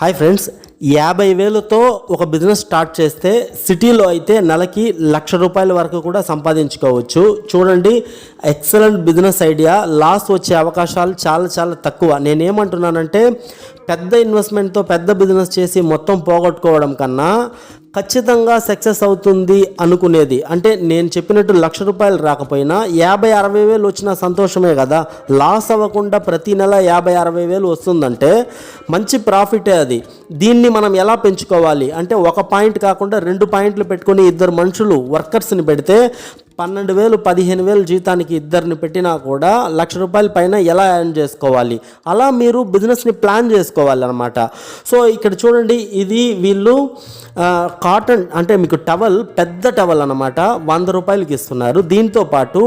Hi friends యాభై వేలతో ఒక బిజినెస్ స్టార్ట్ చేస్తే సిటీలో అయితే నెలకి లక్ష రూపాయల వరకు కూడా సంపాదించుకోవచ్చు. చూడండి ఎక్సలెంట్ బిజినెస్ ఐడియా. లాస్ వచ్చే అవకాశాలు చాలా చాలా తక్కువ. నేనేమంటున్నానంటే పెద్ద ఇన్వెస్ట్మెంట్తో పెద్ద బిజినెస్ చేసి మొత్తం పోగొట్టుకోవడం కన్నా ఖచ్చితంగా సక్సెస్ అవుతుంది అనుకునేది. అంటే నేను చెప్పినట్టు లక్ష రూపాయలు రాకపోయినా యాభై అరవై వేలు వచ్చిన సంతోషమే కదా. లాస్ అవ్వకుండా ప్రతి నెల యాభై అరవై వేలు వస్తుందంటే మంచి ప్రాఫిటే అది. దీన్ని మనం ఎలా పెంచుకోవాలి? అంటే ఒక పాయింట్ కాకుండా రెండు పాయింట్లు పెట్టుకుని ఇద్దరు మనుషులు వర్కర్స్ని పెడితే పన్నెండు వేలు పదిహేను వేలు జీతానికి ఇద్దరిని పెట్టినా కూడా లక్ష రూపాయల పైన ఎలా ఎర్న్ చేసుకోవాలి? అలా మీరు బిజినెస్ని ప్లాన్ చేసుకోవాలి అనమాట సో ఇక్కడ చూడండి ఇది వీళ్ళు కాటన్ అంటే మీకు టవల్ పెద్ద టవల్ అనమాట వంద రూపాయలకి ఇస్తున్నారు. దీంతో పాటు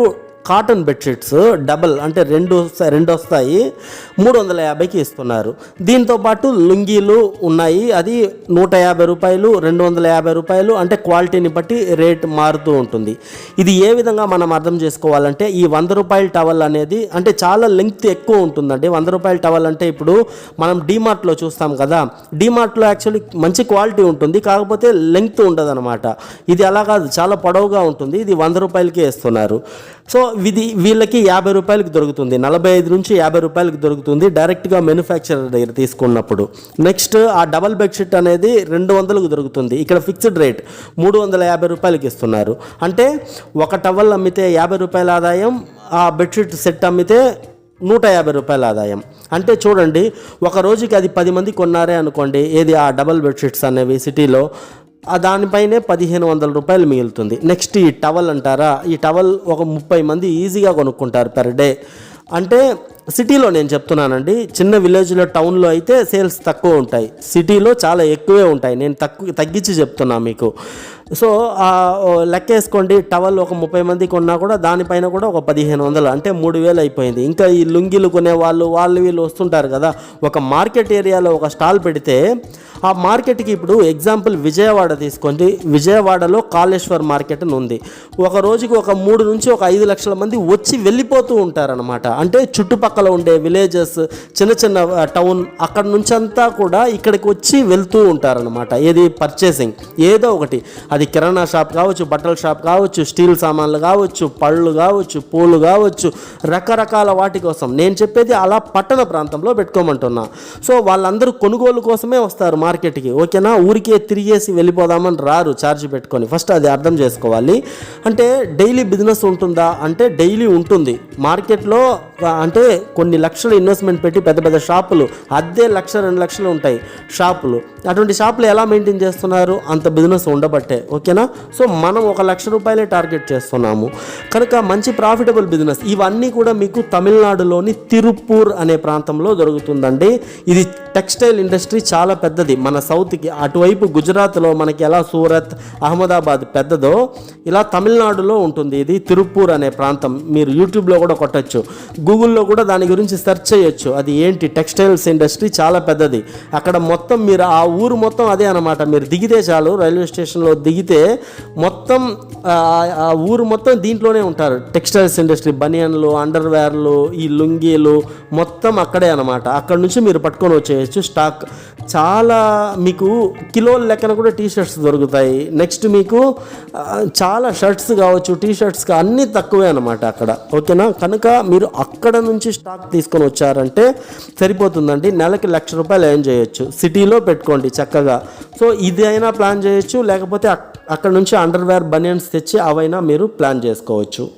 కాటన్ బెడ్షీట్స్ డబల్ అంటే రెండు వస్తాయి రెండు వస్తాయి. మూడు వందల యాభైకి ఇస్తున్నారు. దీంతో పాటు లుంగీలు ఉన్నాయి. అది నూట యాభై రూపాయలు రెండు వందల యాభై రూపాయలు అంటే క్వాలిటీని బట్టి రేట్ మారుతూ ఉంటుంది. ఇది ఏ విధంగా మనం అర్థం చేసుకోవాలంటే ఈ వంద రూపాయల టవల్ అనేది అంటే చాలా లెంగ్త్ ఎక్కువ ఉంటుందండి. వంద రూపాయల టవల్ అంటే ఇప్పుడు మనం డీమార్ట్లో చూస్తాం కదా. డీమార్ట్లో యాక్చువల్లీ మంచి క్వాలిటీ ఉంటుంది. కాకపోతే లెంగ్త్ ఉండదు ఇది అలా కాదు. చాలా పొడవుగా ఉంటుంది. ఇది వంద రూపాయలకే ఇస్తున్నారు. సో ఇది వీళ్ళకి యాభై రూపాయలకు దొరుకుతుంది. నలభై ఐదు నుంచి యాభై రూపాయలకి దొరుకుతుంది డైరెక్ట్గా మ్యానుఫ్యాక్చరర్ దగ్గర తీసుకున్నప్పుడు. నెక్స్ట్ ఆ డబల్ బెడ్షీట్ అనేది రెండు వందలకు దొరుకుతుంది. ఇక్కడ ఫిక్స్డ్ రేట్ మూడు వందల యాభై రూపాయలకి ఇస్తున్నారు. అంటే ఒక టవల్ అమ్మితే యాభై రూపాయల ఆదాయం ఆ బెడ్షీట్ సెట్ అమ్మితే నూట యాభై రూపాయల ఆదాయం. అంటే చూడండి ఒక రోజుకి అది పది మంది కొన్నారే అనుకోండి ఏది ఆ డబల్ బెడ్షీట్స్ అనేవి సిటీలో దానిపైనే పదిహేను వందల రూపాయలు మిగులుతుంది. నెక్స్ట్ ఈ టవల్ అంటారా? ఈ టవల్ ఒక ముప్పై మంది ఈజీగా కొనుక్కుంటారు పెర్ డే. అంటే సిటీలో నేను చెప్తున్నానండి చిన్న విలేజ్లో టౌన్లో అయితే సేల్స్ తక్కువ ఉంటాయి. సిటీలో చాలా ఎక్కువే ఉంటాయి. నేను తక్కువ తగ్గించి చెప్తున్నా మీకు. సో లెక్కేసుకోండి లెక్క వేసుకోండి టవల్ ఒక ముప్పై మంది కొన్నా కూడా దానిపైన కూడా ఒక పదిహేను వందలు అంటే మూడు వేలు అయిపోయింది. ఇంకా ఈ లుంగీలు కొనే వాళ్ళు వాళ్ళు వీళ్ళు వస్తుంటారు కదా. ఒక మార్కెట్ ఏరియాలో ఒక స్టాల్ పెడితే ఆ మార్కెట్కి ఇప్పుడు ఎగ్జాంపుల్ విజయవాడ తీసుకోండి. విజయవాడలో కాళేశ్వర్ మార్కెట్ అని ఉంది. ఒక రోజుకి ఒక మూడు నుంచి ఒక ఐదు లక్షల మంది వచ్చి వెళ్ళిపోతూ ఉంటారనమాట అంటే చుట్టుపక్కల ఉండే విలేజెస్ చిన్న చిన్న టౌన్ అక్కడ నుంచి అంతా కూడా ఇక్కడికి వచ్చి వెళ్తూ ఉంటారనమాట ఏది పర్చేసింగ్ ఏదో ఒకటి. అది కిరాణా షాప్ కావచ్చు బట్టల షాప్ కావచ్చు స్టీల్ సామాన్లు కావచ్చు పళ్ళు కావచ్చు పూలు కావచ్చు రకరకాల వాటి కోసం. నేను చెప్పేది అలా పట్టణ ప్రాంతంలో పెట్టుకోమంటున్నా. సో వాళ్ళందరూ కొనుగోలు కోసమే వస్తారు మార్కెట్కి. ఓకేనా? ఊరికే తిరిగేసి వెళ్ళిపోదామని రారు ఛార్జ్ పెట్టుకొని. ఫస్ట్ అది అర్థం చేసుకోవాలి. అంటే డైలీ బిజినెస్ ఉంటుందా? అంటే డైలీ ఉంటుంది. మార్కెట్లో అంటే కొన్ని లక్షలు ఇన్వెస్ట్మెంట్ పెట్టి పెద్ద పెద్ద షాపులు అద్దె లక్ష రెండు లక్షలు ఉంటాయి షాపులు. అటువంటి షాపులు ఎలా మెయింటైన్ చేస్తున్నారు? అంత బిజినెస్ ఉండబట్టే ఓకేనా? సో మనం ఒక లక్ష రూపాయలే టార్గెట్ చేస్తున్నాము. కనుక మంచి ప్రాఫిటబుల్ బిజినెస్ ఇవన్నీ కూడా మీకు తమిళనాడులోని తిరుపూర్ అనే ప్రాంతంలో దొరుకుతుందండి. ఇది టెక్స్టైల్ ఇండస్ట్రీ చాలా పెద్దది. మన సౌత్కి అటువైపు గుజరాత్లో మనకి ఎలా సూరత్ అహ్మదాబాద్ పెద్దదో ఇలా తమిళనాడులో ఉంటుంది. ఇది తిరుపూర్ అనే ప్రాంతం. మీరు యూట్యూబ్లో కూడా కొట్టచ్చు. గూగుల్లో కూడా దాని గురించి సెర్చ్ చేయొచ్చు. అది ఏంటి? టెక్స్టైల్స్ ఇండస్ట్రీ చాలా పెద్దది. అక్కడ మొత్తం మీరు ఆ ఊరు మొత్తం అదే అనమాట మీరు దిగితే చాలు రైల్వే స్టేషన్లో దిగితే మొత్తం ఆ, ఊరు మొత్తం దీంట్లోనే ఉంటారు. టెక్స్టైల్స్ ఇండస్ట్రీ బనియన్లు అండర్వేర్లు ఈ లుంగీలు మొత్తం అక్కడే అనమాట అక్కడ నుంచి మీరు పట్టుకొని వచ్చేయచ్చు. స్టాక్ చాలా మీకు కిలోల లెక్కన కూడా టీ షర్ట్స్ దొరుకుతాయి. నెక్స్ట్ మీకు చాలా షర్ట్స్ కావచ్చు టీ షర్ట్స్ అన్నీ తక్కువే అనమాట అక్కడ. ఓకేనా? కనుక మీరు అక్కడ నుంచి స్టాక్ తీసుకొని వచ్చారంటే సరిపోతుందండి. నెలకి లక్ష రూపాయలు ఏం చేయొచ్చు. సిటీలో పెట్టుకోండి చక్కగా. సో ఇది అయినా ప్లాన్ చేయొచ్చు. లేకపోతే అక్కడ నుంచి అండర్వేర్ బనియన్స్ తెచ్చి అవైనా మీరు ప్లాన్ చేసుకోవచ్చు.